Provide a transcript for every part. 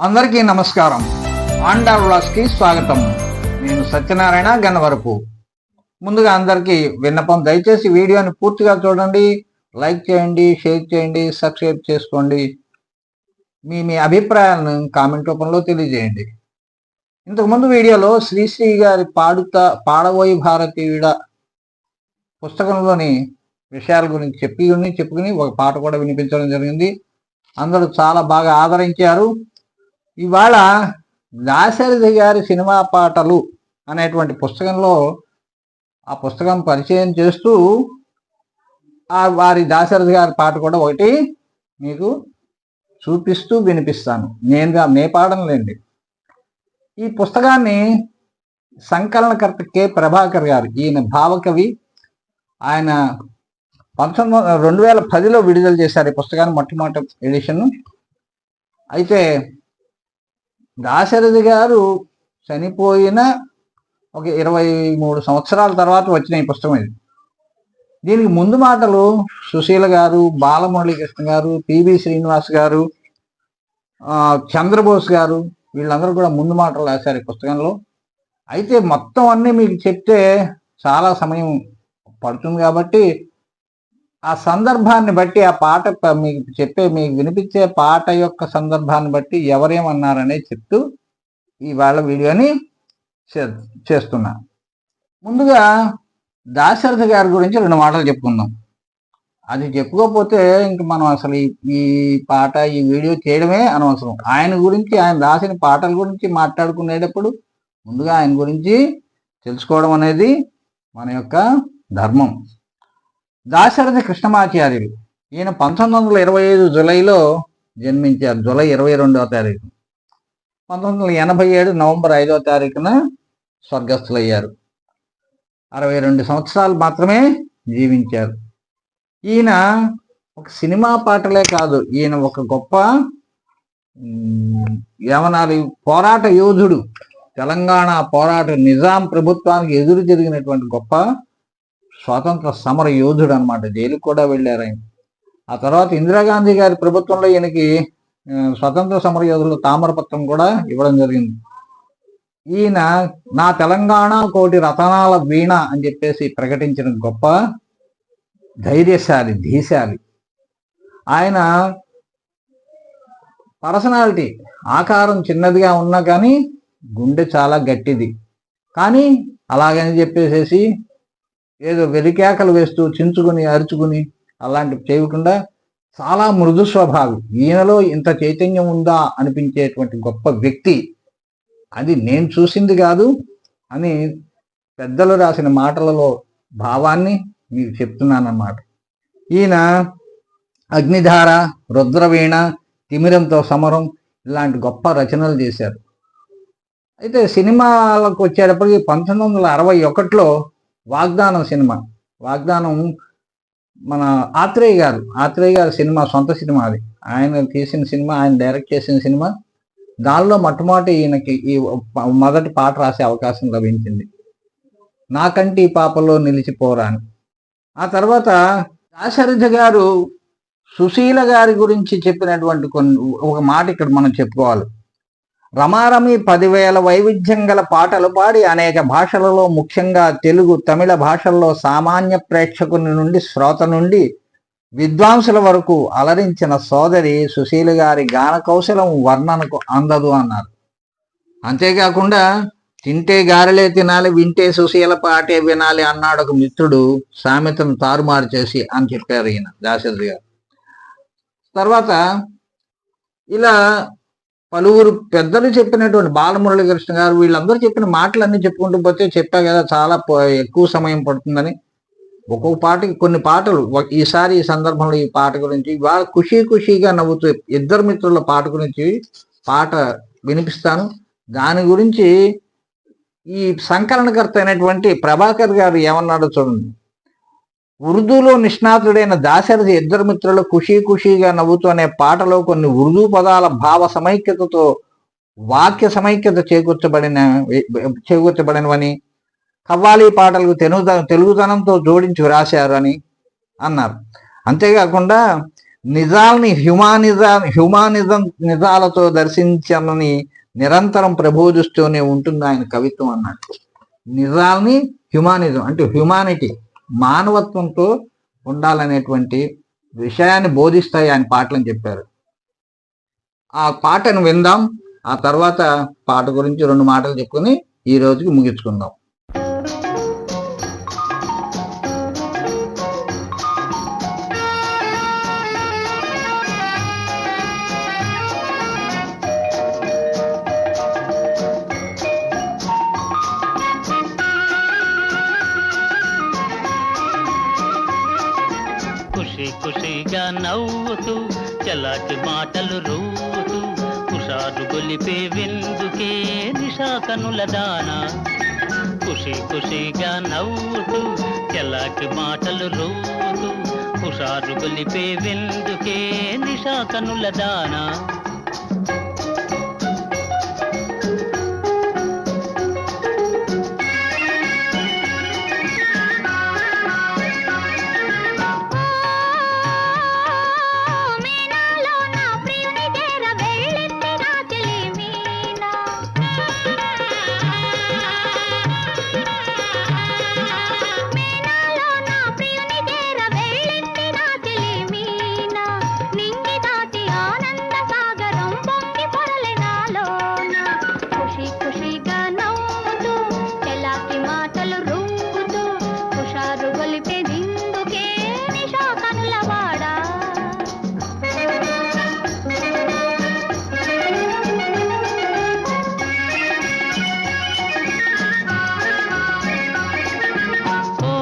అందరికీ నమస్కారం. ఆండా వ్లాస్కి స్వాగతం. నేను సత్యనారాయణ గన్నవరపు. ముందుగా అందరికీ విన్నపం. దయచేసి వీడియోని పూర్తిగా చూడండి. లైక్ చేయండి షేర్ చేయండి సబ్స్క్రైబ్ చేసుకోండి. మీ మీ అభిప్రాయాలను కామెంట్ రూపంలో తెలియజేయండి. ఇంతకుముందు వీడియోలో శ్రీశ్రీ గారి పాడుత పాడబోయి భారతీయుడ పుస్తకంలోని విషయాల గురించి చెప్పి చెప్పుకుని ఒక పాట కూడా వినిపించడం జరిగింది. అందరూ చాలా బాగా ఆదరించారు. ఇవాళ దాశరథి గారి సినిమా పాటలు అనేటువంటి పుస్తకంలో ఆ పుస్తకం పరిచయం చేస్తూ ఆ వారి దాశరథి గారి పాట కూడా ఒకటి మీకు చూపిస్తూ వినిపిస్తాను. నేను నే పాడనులేండి. ఈ పుస్తకాన్ని సంకలనకర్త కె ప్రభాకర్ గారు ఈయన భావకవి ఆయన పంతొమ్మిది వందల రెండు వేల పదిలో విడుదల చేశారు ఈ పుస్తకాన్ని మొట్టమొదటి ఎడిషన్ అయితే దాశరథి గారు చనిపోయిన ఒక ఇరవై మూడు సంవత్సరాల తర్వాత వచ్చిన ఈ పుస్తకం ఇది. దీనికి ముందు మాటలు సుశీల గారు బాలమురళీకృష్ణ గారు పివి శ్రీనివాస్ గారు చంద్రబోస్ గారు వీళ్ళందరూ కూడా ముందు మాటలు రాశారు ఈ పుస్తకంలో. అయితే మొత్తం అన్నీ మీకు చెప్తే చాలా సమయం పడుతుంది కాబట్టి ఆ సందర్భాన్ని బట్టి ఆ పాట మీకు చెప్పే మీకు వినిపించే పాట యొక్క సందర్భాన్ని బట్టి ఎవరేమన్నారనే చెప్తూ ఇవాళ వీడియోని చే- చేస్తున్నా. ముందుగా దాశరథి గారి గురించి రెండు మాటలు చెప్పుకుందాం. అది చెప్పుకోకపోతే ఇంక మనం అసలు ఈ ఈ పాట ఈ వీడియో చేయడమే అనవసరం. ఆయన గురించి ఆయన రాసిన పాటల గురించి మాట్లాడుకునేటప్పుడు ముందుగా ఆయన గురించి తెలుసుకోవడం అనేది మన యొక్క ధర్మం. దాశరథి కృష్ణమాచార్యులు ఈయన పంతొమ్మిది వందల ఇరవై ఐదు జులైలో జన్మించారు. జూలై ఇరవై రెండవ తారీఖు పంతొమ్మిది వందల ఎనభై ఏడు నవంబర్ ఐదవ తారీఖున స్వర్గస్థులయ్యారు. అరవై రెండు సంవత్సరాలు మాత్రమే జీవించారు. ఈయన ఒక సినిమా పాటలే కాదు. ఈయన ఒక గొప్ప ఉమ్, ఏమనాలి పోరాట యోధుడు. తెలంగాణ పోరాట నిజాం ప్రభుత్వానికి ఎదురు జరిగినటువంటి గొప్ప స్వాతంత్ర సమర యోధుడు అనమాట జైలుకు కూడా వెళ్ళారు ఆయన. ఆ తర్వాత ఇందిరాగాంధీ గారి ప్రభుత్వంలో ఈయనకి స్వతంత్ర సమర యోధులు తామరపత్రం కూడా ఇవ్వడం జరిగింది. ఈయన నా తెలంగాణ కోటి రతనాల వీణ అని చెప్పేసి ప్రకటించిన గొప్ప ధైర్యశాలి ధీశాలి. ఆయన పర్సనాలిటీ ఆకారం చిన్నదిగా ఉన్నా కానీ గుండె చాలా గట్టిది. కానీ అలాగని చెప్పేసేసి ఏదో వెలికేకలు వేస్తూ చించుకుని అరుచుకుని అలాంటివి చేయకుండా చాలా మృదు స్వభావి. ఈయనలో ఇంత చైతన్యం ఉందా అనిపించేటువంటి గొప్ప వ్యక్తి అది నేను చూసింది కాదు అని పెద్దలు రాసిన మాటలలో భావాన్ని మీకు చెప్తున్నానన్నమాట. ఈయన అగ్నిధార రుద్రవీణ తిమిరంతో సమరం ఇలాంటి గొప్ప రచనలు చేశారు. అయితే సినిమాలకు వచ్చేటప్పటికి పంతొమ్మిది వందల అరవై ఒకటిలో వాగ్దానం సినిమా. వాగ్దానం మన ఆత్రేయ గారు. ఆత్రేయ గారి సినిమా సొంత సినిమా అది. ఆయన తీసిన సినిమా ఆయన డైరెక్ట్ చేసిన సినిమా దానిలో మొట్టమొదటి ఈయనకి ఈ మొదటి పాట రాసే అవకాశం లభించింది. నాకంటి పాపలో నిలిచిపోరాని. ఆ తర్వాత దాశరథ గారు సుశీల గారి గురించి చెప్పినటువంటి కొన్ని ఒక మాట ఇక్కడ మనం చెప్పుకోవాలి. రమారమి పదివేల వైవిధ్యం గల పాటలు పాడి అనేక భాషలలో ముఖ్యంగా తెలుగు తమిళ భాషల్లో సామాన్య ప్రేక్షకుని నుండి శ్రోత నుండి విద్వాంసుల వరకు అలరించిన సోదరి సుశీల గారి గాన కౌశలం వర్ణనకు అందదు అన్నారు. అంతేకాకుండా తింటే గారెలే తినాలి వింటే సుశీల పాటే వినాలి అన్నాడు ఒక మిత్రుడు సామెతను తారుమారు చేసి అని చెప్పారు ఈయన దాశరథి గారు. తర్వాత ఇలా పలువురు పెద్దలు చెప్పినటువంటి బాలమురళీకృష్ణ గారు వీళ్ళందరూ చెప్పిన మాటలన్నీ చెప్పుకుంటూ పోతే చెప్పా కదా చాలా ఎక్కువ సమయం పడుతుందని. ఒక్కొక్క పాటకి కొన్ని పాటలు ఒక- ఈసారి ఈ సందర్భంలో ఈ పాట గురించి ఇవాళ ఖుషీ ఖుషీగా నవ్వుతూ ఇద్దరు మిత్రుల పాట గురించి పాట వినిపిస్తాను. దాని గురించి ఈ సంకలనకర్త అయినటువంటి ప్రభాకర్ గారు ఏమన్నాడో చూడండి. ఉర్దూలో నిష్ణాతుడైన దాశరథి ఇద్దరు మిత్రులు ఖుషీ ఖుషీగా నవ్వుతూ అనే పాటలో కొన్ని ఉర్దూ పదాల భావ సమైక్యతతో వాక్య సమైక్యత చేకూర్చబడిన చేకూర్చబడినవని కవ్వాలి పాటలకు తెలుగు తెలుగుతనంతో జోడించి వ్రాశారు అని అన్నారు. అంతేకాకుండా నిజాల్ని హ్యుమానిజా హ్యుమానిజం నిజాలతో దర్శించాలని నిరంతరం ప్రబోధిస్తూనే ఉంటుంది ఆయన కవిత్వం అన్నట్టు నిజాల్ని హ్యుమానిజం అంటే హ్యుమానిటీ. మానవత్వంతో ఉండాలనేటువంటి విషయాన్ని బోధిస్తాయి ఆయన పాటలని చెప్పారు. ఆ పాటను విందాం ఆ తర్వాత పాట గురించి రెండు మాటలు చెప్పుకొని ఈ రోజుకి ముగించుకుందాం. నవ్వుతూ చలాకి మాటలు రూతూ కుషారు గొలిపే విందుకే నిషా కనుల దానా. ఖుషి ఖుషిగా నవ్వుతూ చలాకి మాటలు రూతూ కుషారు గొలిపే విందుకే నిషా కనుల దానా. హుషారు నిషా కనులవాడా ఓ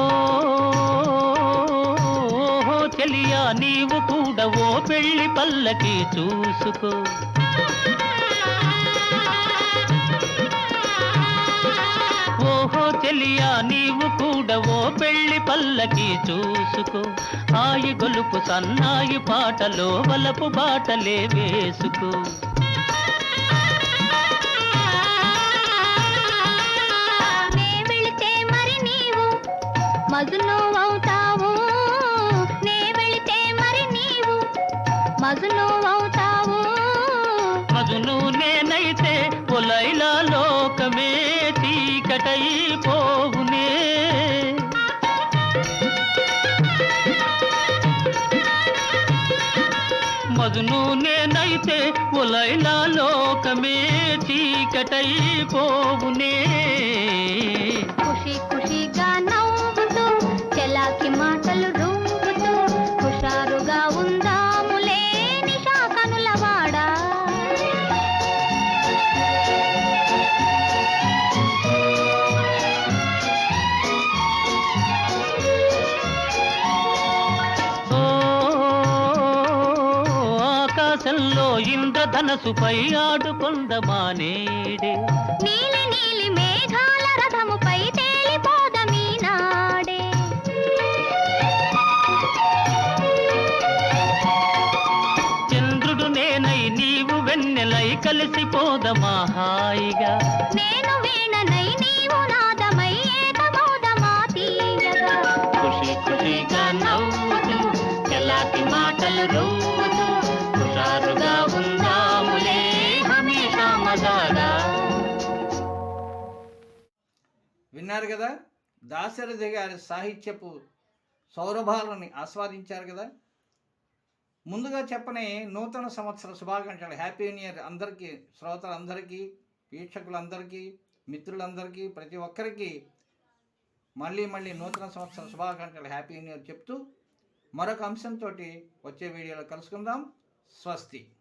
చెలియా నీవు కూడా ఓ పెళ్ళి పల్లకి చూసుకో. చెలియా నీవు కూడా ఓ పెళ్ళి పల్లకి చూసుకో. హాయి గొలుపు సన్నాయి పాటలో వలపు బాటలే వేసుకో. నే వెళితే మరి నీవు మజును నేనైతే ఒలైలా లోకమే చీకటైపోవునే మగును నేనైతే ఒలైలా లోకమే చీకటైపోవునే. ఖుషి. ఇంద్రధనసుపై ఆడుకొందమానేడే నీలి నీలి మేఘాల రథముపై తేలిపోదమీ నాడే చంద్రుడు నేనై నీవు వెన్నెలై కలిసిపోదమా హాయిగా నేను వీణనై విన్నారు కదా? దాశరథి గారి సాహిత్యపు సౌరభాలని ఆస్వాదించారు కదా? ముందుగా చెప్పని నూతన సంవత్సర శుభాకాంక్షలు. హ్యాపీ న్యూ ఇయర్ అందరికీ శ్రోతలందరికీ వీక్షకులందరికీ మిత్రులందరికీ ప్రతి ఒక్కరికి మళ్ళీ మళ్ళీ నూతన సంవత్సర శుభాకాంక్షలు హ్యాపీ న్యూ ఇయర్ చెప్తూ మరొక అంశంతో వచ్చే వీడియోలో కలుసుకుందాం. స్వస్తి.